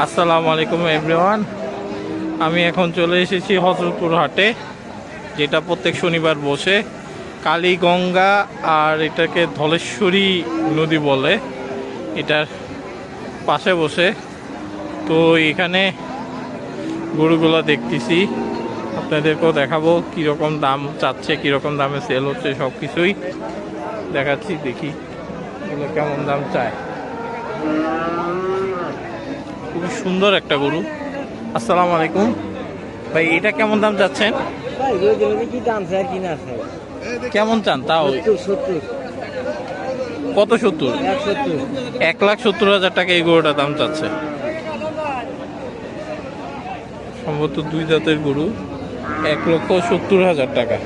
আসসালামু আলাইকুম এভরিওয়ান। আমি এখন চলে এসেছি হজরতপুর হাটে, যেটা প্রত্যেক শনিবার বসে। কালীগঙ্গা আর এটাকে ধলেশ্বরী নদী বলে, এটার পাশে বসে। তো এখানে গরুগুলো দেখতেছি, আপনাদেরকেও দেখাবো কীরকম দাম চাচ্ছে, কীরকম দামে সেল হচ্ছে সব কিছুই দেখাচ্ছি, দেখি এগুলো কেমন দাম চায়। খুবই সুন্দর একটা গরু। আসসালামু আলাইকুম। ভাই এটা কেমন দাম চাচ্ছেন? কেমন চান তাও? কত সত্তর? এক লাখ সত্তর হাজার টাকা এই গরুটার দাম চাচ্ছে। সম্ভবত দুই জাতের গরু এক লক্ষ সত্তর হাজার টাকা।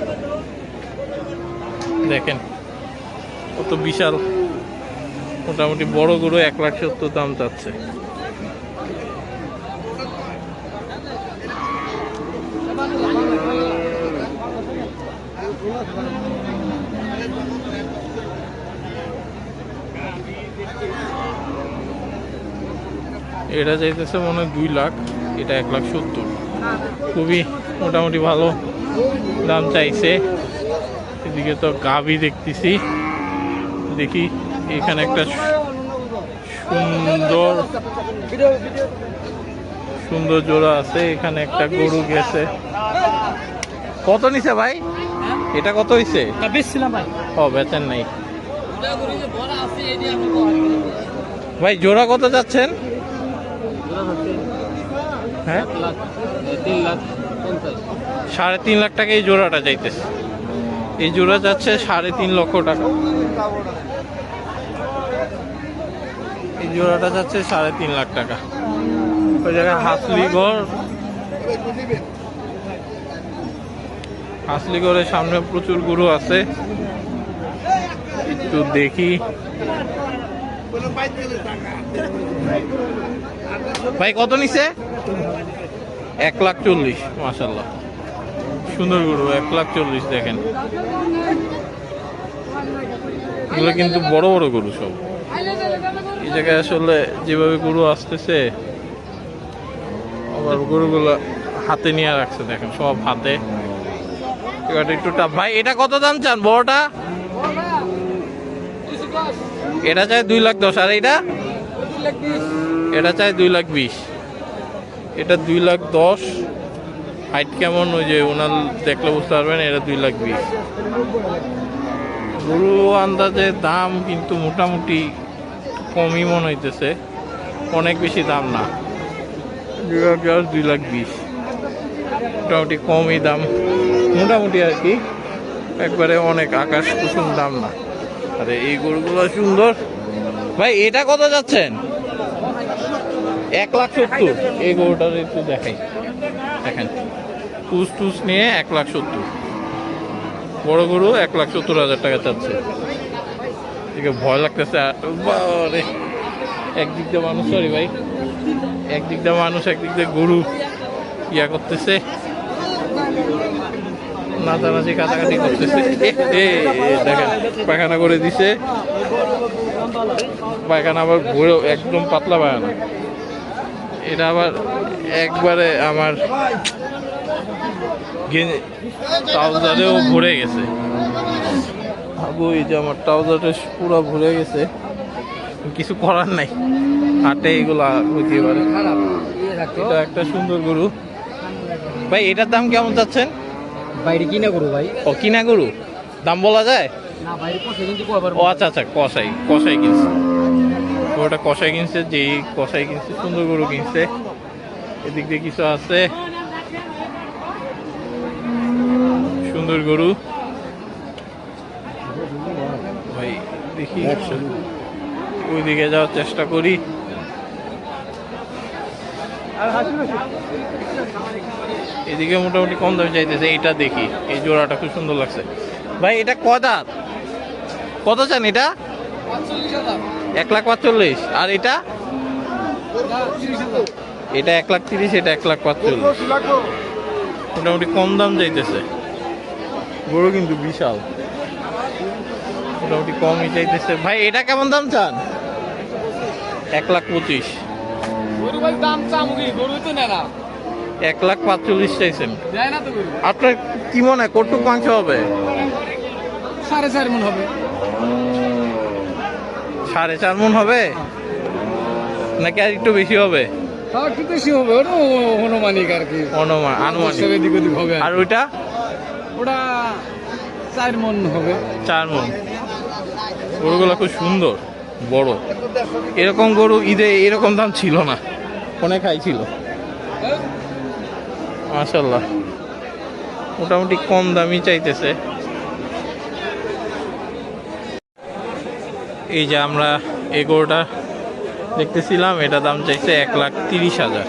দেখেন কত বিশাল মোটামুটি বড় গরু এক লাখ সত্তর দাম চাচ্ছে। এটা চাইতেছে মনে হয় দুই লাখ এটা এক লাখ সত্তর। খুবই মোটামুটি ভালো দাম চাইছে। এদিকে তো গাভি দেখতেছি। দেখি এখানে একটা সুন্দর সুন্দর জোড়া আছে। এখানে একটা গরু গেছে। কত নিছে ভাই? এটা কত হইছে? ভাই। ও বেচেন নাই। ভাই জোড়া কত যাচ্ছেন? হ্যাঁ? সাড়ে তিন লাখ টাকা এই জোড়াটা চাইতেছে এই জোড়া যাচ্ছে সাড়ে তিন লক্ষ টাকা। এই জোড়াটা যাচ্ছে সাড়ে তিন লাখ টাকা। ওই জায়গায় হাসলিগড় হাসলিগড়ের সামনে প্রচুর গরু আছে। একটু দেখি। ভাই, কত নিছে? এক লাখ চল্লিশ মাসাল্লাহ সুন্দর গরু, এক লাখ চল্লিশ দেখেন। এগুলো কিন্তু বড় বড় গরু সব। এই জায়গায় আসলে যেভাবে গরু আসতেছে, আবার গরুগুলো হাতে নিয়ে রাখছে, দেখেন, সব হাতে। একটু টাপ ভাই, এটা কত দাম চান? বড়টা? এটা চাই দুই লাখ দশ, আর এটা এটা চাই দুই লাখ বিশ। এটা দুই লাখ দশ। হাইট কেমন? ওই যে ওনার দেখলে বুঝতে পারবেন, এটা দুই লাখ বিশ। গরু আন্দাজে দাম কিন্তু মোটামুটি কমই মনে হইতেছে। অনেক বেশি দাম না। দুই লাখ দুই লাখ বিশ। মোটামুটি কমই দাম। মোটামুটি আর কি। একবারে অনেক আকাশ কুসুম দাম না। আরে এই গরুগুলো সুন্দর। ভাই, এটা কত যাচ্ছেন? এক লাখ সত্তর। এই গরুটার একটু দেখাই। দেখেন, টুস টুস নিয়ে এক লাখ সত্তর। বড় গরু এক লাখ সত্তর হাজার টাকা চাচ্ছে। এদিকে ভয় লাগতেছে বাবারে। একদিক দিয়ে মানুষ সরি ভাই। একদিক দিয়ে মানুষ, একদিক দিয়ে গরু ইয়া করতেছে। নাচানাচি, কাটাকাটি করতেছে। দেখেন, পায়খানা করে দিছে। পায়খানা আবার ভরে একদম পাতলা পায়খানা। এটা আবার একবারে আমার ট্রাউজারেও ভরে গেছে। ভাবো এই যে আমার ট্রাউজারে পুরো ভরে গেছে। কিছু করার নাই। হাটে এগুলা হইতে পারে এটা একটা সুন্দর গরু। ভাই এটার দাম কেমন চাচ্ছেন? বাইরে কিনা গরু ভাই। ও কিনা গরু? দাম বলা যায়? না বাইরে পয়সা কিন্তু কবার ও আচ্ছা আচ্ছা কষাই কষাই কিনছে। ওটা কষাই কিনছে, যেই কষাই কিনছে, সুন্দর গরু কিনছে। এদিক দিয়ে কিছু আছে। সুন্দর গরু। ভাই, দেখি। ওইদিকে যাওয়ার চেষ্টা করি। এদিকে মোটামুটি কম দামে চাইতেছে এটা দেখি। এই জোড়াটা খুব সুন্দর লাগছে। ভাই, এটা কদাত কত চান এটা? এক লাখ পাঁচচল্লিশ। আর এটা? এটা এক লাখ তিরিশ এটা এক লাখ পাঁচচল্লিশ। মোটামুটি কম দাম যাইতেছে গরু কিন্তু বিশাল। মোটামুটি কমই চাইতেছে। ভাই এটা কেমন দাম চান? এক লাখ পঁচিশ। এক লাখ পাঁচচল্লিশ চাইছেন। আপনার কি মনে হয় কটুক মাংস হবে? সাড়ে চার মন হবে। সাড়ে চার মন হবে? নাকি আর একটু বেশি হবে? একটু বেশি হবে ওটা হনুমানিক আর কি। অনুমান আনুমানিক। এদিক ওদিক হবে আর ওইটা? ওটা চার মন হবে। চার মন। গরুগুলো খুব সুন্দর বড়। এরকম গরু ঈদে এরকম দাম ছিল না অনেক হাই ছিল মাশাল্লাহ মোটামুটি কম দামই চাইতেছে। এই যে আমরা এই গরুটা দেখতেছিলাম, এটা দাম চাইছে এক লাখ তিরিশ হাজার।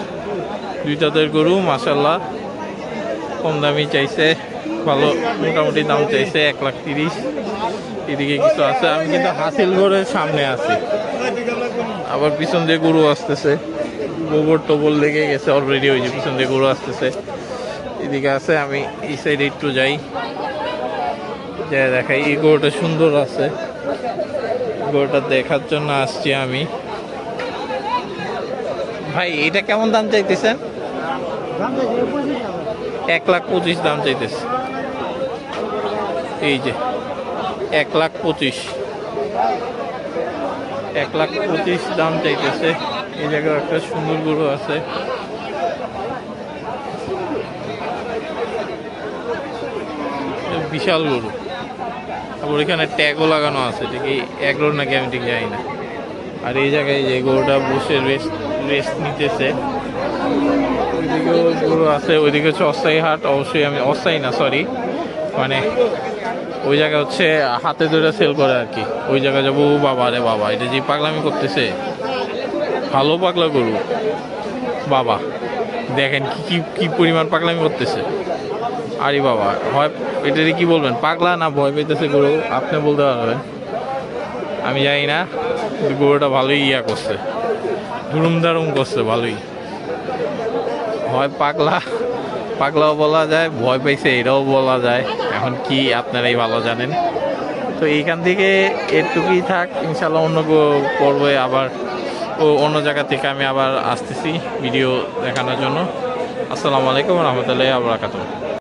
দুই তাদের গরু মাসাল্লাহ কম দামি চাইছে, ভালো মোটামুটি দাম চাইছে এক লাখ তিরিশ। এদিকে কিছু আছে, আমি কিন্তু হাসিল ঘরের সামনে আছি। আবার পিছন দিয়ে গরু আসতেছে। গোবর টোবর লেগে গেছে অলরেডি ওই যে পিছন দিয়ে গরু আসতেছে। এদিকে আছে, আমি এই সাইডে একটু যাই। যা দেখাই, এই গরুটা সুন্দর আছে। গরুটা দেখার জন্য আসছি আমি। ভাই, এটা কেমন দাম চাইতেছেন? এক লাখ পঁচিশ দাম চাইতেছে। এই যে, এক লাখ পঁচিশ। এক লাখ পঁচিশ দাম চাইতেছে। এই জায়গায় একটা সুন্দর গরু আছে। বিশাল গরু। আবার এখানে ট্যাগও লাগানো আছে ঠিক এই এগুলোর নাকি আমি ঠিক জানি না। আর এই জায়গায় যে গরুটা বসে রেস্ট রেস্ট নিতেছে ওইদিকেও গরু আছে, ওইদিকে হচ্ছে অস্থায়ী হাট, অবশ্যই আমি, অস্থায়ী না সরি মানে ওই জায়গায় হচ্ছে হাতে ধরে সেল করে আর কি। ওই জায়গায় যাব বাবা রে বাবা, এটা যে পাগলামি করতেছে। ভালো পাগলা গরু, বাবা। দেখেন কি কি কি পরিমাণ পাগলামি করতেছে। আরে বাবা হয় এটারে কি বলবেন? পাগলা না ভয় পেতেছে গরু? আপনি বলতে পারবেন? আমি জানি না গরুটা ভালোই ইয়া করছে। ধুরুম দারুম করছে, ভালোই। হয় পাগলা, পাগলাও বলা যায়, ভয় পাইছে এটাও বলা যায়। এখন কি আপনারাই ভালো জানেন? তো এইখান থেকে এটুকুই থাক ইনশাল্লাহ অন্য পর্বে আবার ও অন্য জায়গা থেকে আমি আবার আসতেছি ভিডিও দেখানোর জন্য। আসসালামু আলাইকুম রহমতুল্লাহ আবরাকাতুহ